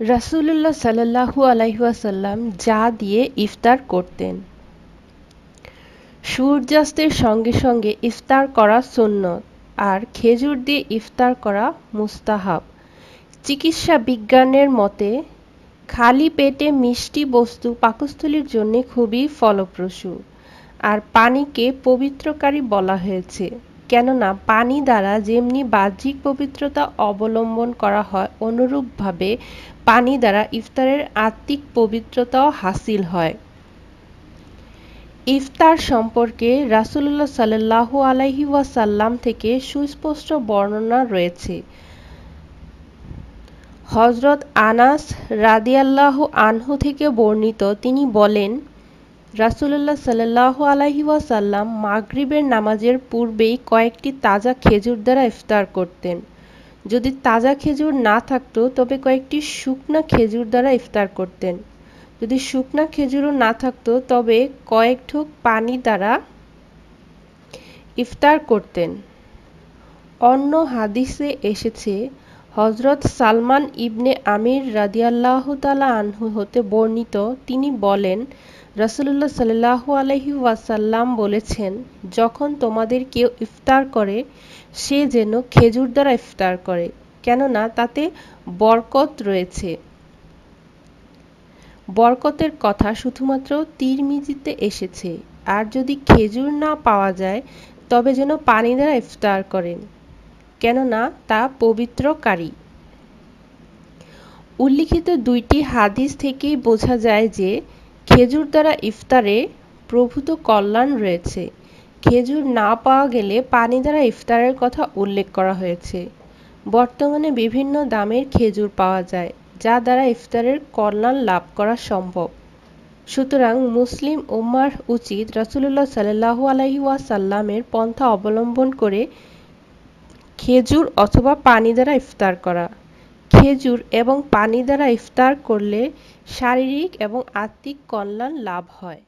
রাসূলুল্লাহ সাল্লাল্লাহু আলাইহি ওয়াসাল্লাম যা দিয়ে ইফতার করতেন। সূর্যাস্তের সঙ্গে সঙ্গে ইফতার করা সুন্নত আর খেজুর দিয়ে ইফতার করা মুস্তাহাব। চিকিৎসা বিজ্ঞানের মতে, খালি পেটে মিষ্টি বস্তু পাকস্থলীর জন্য খুবই ফলপ্রসূ, আর পানিকে পবিত্রকারী বলা হয়েছে। কেননা পানি দ্বারা যেমনি বাহ্যিক পবিত্রতা অবলম্বন করা হয়, অনুরূপভাবে পানি দ্বারা ইফতারের আত্মিক পবিত্রতাও হাসিল হয়। ইফতার সম্পর্কে রাসুল্লাহ সাল্লাহু আলাইহি ওয়াসাল্লাম থেকে সুস্পষ্ট বর্ণনা রয়েছে। হজরত আনাস রাদিয়াল্লাহ আনহু থেকে বর্ণিত, তিনি বলেন রাসুল্লাহ সাল্লাহ আলহি মাগরিবের নামাজের পূর্বেই কয়েকটি তাজা খেজুর দ্বারা ইফতার করতেন। যদি তাজা খেজুর না থাকতো, তবে কয়েকটি শুকনা খেজুর দ্বারা ইফতার করতেন। যদি শুকনা খেজুরও না থাকতো, তবে কয়েক ঢোক পানি দ্বারা ইফতার করতেন। অন্য হাদিসে এসেছে হজরত সালমান ইবনে আমির রাদিয়াল্লাহ তালা আনহু হতে বর্ণিত, তিনি বলেন রসুল্লাহ সাল্লাহ আলহি ওয়াসাল্লাম বলেছেন, যখন তোমাদের কেউ ইফতার করে, সে যেন খেজুর দ্বারা ইফতার করে, কেননা তাতে বরকত রয়েছে। বরকতের কথা শুধুমাত্র তিরমিজিতে এসেছে। আর যদি খেজুর না পাওয়া যায়, তবে যেন পানি দ্বারা ইফতার করেন, কেননা তা পবিত্রকারী। উল্লিখিত দুইটি হাদিস থেকেই বোঝা যায় যে খেজুর দ্বারা ইফতারে প্রভূত কল্যাণ রয়েছে। খেজুর না পাওয়া গেলে পানি দ্বারা ইফতারের কথা উল্লেখ করা হয়েছে। বর্তমানে বিভিন্ন দামের খেজুর পাওয়া যায়, যা দ্বারা ইফতারের কল্যাণ লাভ করা সম্ভব। সুতরাং মুসলিম উম্মার উচিত রাসুলুল্লাহ সাল্লাহু আলহি ওয়াসাল্লামের পন্থা অবলম্বন করে খেজুর অথবা পানি দ্বারা ইফতার করা। খেজুর এবং পানি দ্বারা ইফতার করলে শারীরিক এবং আত্মিক কল্যাণ লাভ হয়।